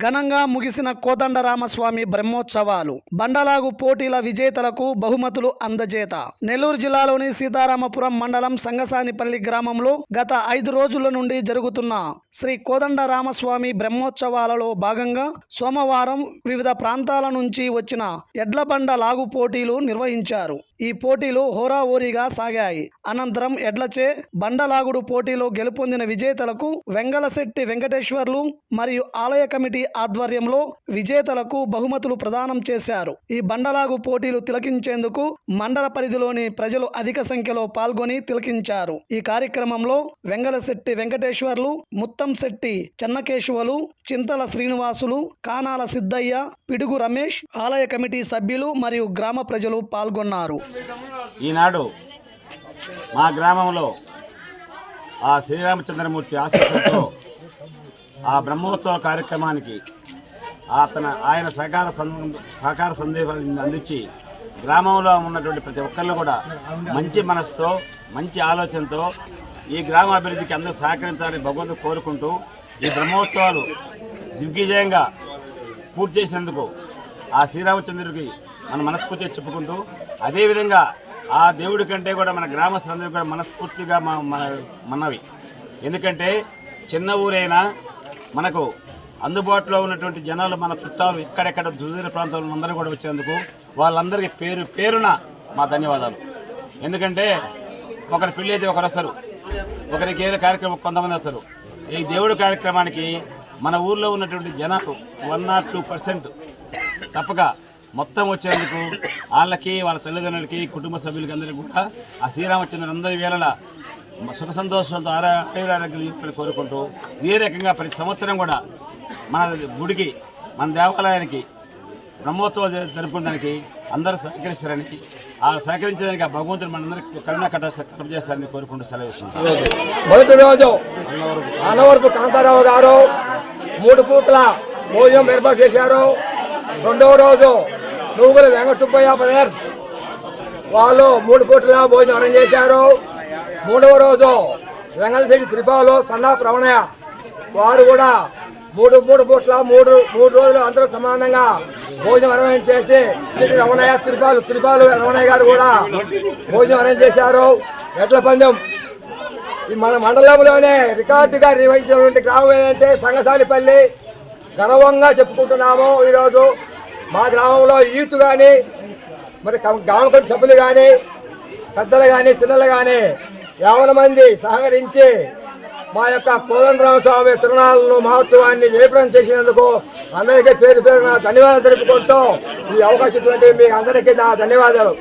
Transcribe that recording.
ఘనంగా ముగిసిన కోదండరామస్వామి బ్రహ్మోత్సవాలు. బండలాగు పోటీల విజేతలకు బహుమతులు అందజేత. నెల్లూరు జిల్లాలోని సీతారామపురం మండలం సంగసానిపల్లి గ్రామంలో గత ఐదు రోజుల నుండి జరుగుతున్న శ్రీ కోదండరామస్వామి బ్రహ్మోత్సవాలలో భాగంగా సోమవారం వివిధ ప్రాంతాల నుంచి వచ్చిన ఎడ్లబండ లాగు పోటీలు నిర్వహించారు. ఈ పోటీలు హోరాహోరీగా సాగాయి. అనంతరం ఎడ్లచే బండలాగుడు పోటీలో గెలుపొందిన విజేతలకు వెంగళశెట్టి వెంకటేశ్వర్లు మరియు ఆలయ కమిటీ ఆధ్వర్యంలో విజేతలకు బహుమతులు ప్రదానం చేశారు. ఈ బండలాగు పోటీలు తిలకించేందుకు మండల పరిధిలోని ప్రజలు అధిక సంఖ్యలో పాల్గొని తిలకించారు. ఈ కార్యక్రమంలో వెంగళశెట్టి వెంకటేశ్వర్లు ముత్తంశెట్టి చెన్నకేశవులు చింతల శ్రీనివాసులు కానాల సిద్ధయ్య పిడుగు రమేష్ ఆలయ కమిటీ సభ్యులు మరియు గ్రామ ప్రజలు పాల్గొన్నారు. ఈనాడు మా గ్రామంలో ఆ శ్రీరామచంద్రమూర్తి ఆశీస్సులతో ఆ బ్రహ్మోత్సవ కార్యక్రమానికి అతను ఆయన సహకార సహకార సందేశాన్ని అందించి గ్రామంలో ఉన్నటువంటి ప్రతి ఒక్కళ్ళు కూడా మంచి మనసుతో మంచి ఆలోచనతో ఈ గ్రామ అభివృద్ధికి అందరూ సహకరించాలని భగవంతుడు కోరుకుంటూ ఈ బ్రహ్మోత్సవాలు దిగ్విజయంగా పూర్తి చేసినందుకు ఆ శ్రీరామచంద్రుడికి మన మనస్ఫూర్తిగా చెప్పుకుంటూ అదేవిధంగా ఆ దేవుడి కంటే కూడా మన గ్రామస్తులందరూ కూడా మనస్ఫూర్తిగా మా మన మనవి. ఎందుకంటే చిన్న ఊరైనా మనకు అందుబాటులో ఉన్నటువంటి జనాలు మన చుట్టాలు ఎక్కడెక్కడ దుర్దీర ప్రాంతాల్లో అందరూ కూడా వచ్చేందుకు వాళ్ళందరికీ పేరు పేరున మా ధన్యవాదాలు. ఎందుకంటే ఒకరి పెళ్ళి అయితే ఒకరు వస్తారు. ఒకరికి ఏదో కార్యక్రమం కొంతమంది వస్తారు. ఈ దేవుడి కార్యక్రమానికి మన ఊర్లో ఉన్నటువంటి జనాలు వన్ నాట్ టూ పర్సెంట్ తప్పక మొత్తం వచ్చేందుకు వాళ్ళకి వాళ్ళ తల్లిదండ్రులకి కుటుంబ సభ్యులకి అందరికీ కూడా ఆ శ్రీరామచంద్రులందరి అందరి సుఖ సంతోషాలతో ఆరా ఆయురారోగ్యాలు కోరుకుంటూ ఇదే రకంగా ప్రతి సంవత్సరం కూడా మన గుడికి మన దేవాలయానికి బ్రహ్మోత్సవాలు జరుపుకోవడానికి అందరూ సహకరిస్తారని ఆ సహకరించడానికి ఆ భగవంతుడు మనందరికీ కరుణ కట కలుపు చేస్తారని కోరుకుంటూ సెలవు మొదటి రోజు అన్నవరపు కాంతారావు గారు మూడు పూట్ల భోజనం ఏర్పాటు చేశారు. రెండవ రోజు నువ్వుల వెంకట సుబ్బయ్య బ్రదర్స్ వాళ్ళు మూడు పూట్ల భోజనం అరేంజ్ చేశారు. మూడవ రోజు వెంగళశెట్టి త్రిపాలు సన్నా ప్రవణయ్య వారు కూడా మూడు మూడు పూట్ల మూడు మూడు రోజులు అందరూ సమానంగా భోజనం అరేంజ్ చేసి రమణయ్య త్రిపాలు త్రిపాలు రమణయ్య గారు కూడా భోజనం అరేంజ్ చేశారు. ఎట్ల పందెం ఈ మన మండలంలోనే రికార్డుగా నిర్వహించినటువంటి గ్రామం ఏంటంటే సంగసాలిపల్లి గర్వంగా చెప్పుకుంటున్నాము ఈరోజు. మా గ్రామంలో యూత్ కానీ మరి గ్రామ కమిటీ సభ్యులు కానీ పెద్దలు కానీ చిన్నలు కానీ యావన మంది సహకరించి మా యొక్క కోదండరామ స్వామి తిరునాళ్ళను మహత్వాన్ని వేపడం చేసినందుకు అందరికీ పేరు పేరు నా ధన్యవాదాలు తెలుపుకుంటూ ఈ అవకాశం ఇచ్చినటువంటి మీ అందరికీ నా ధన్యవాదాలు.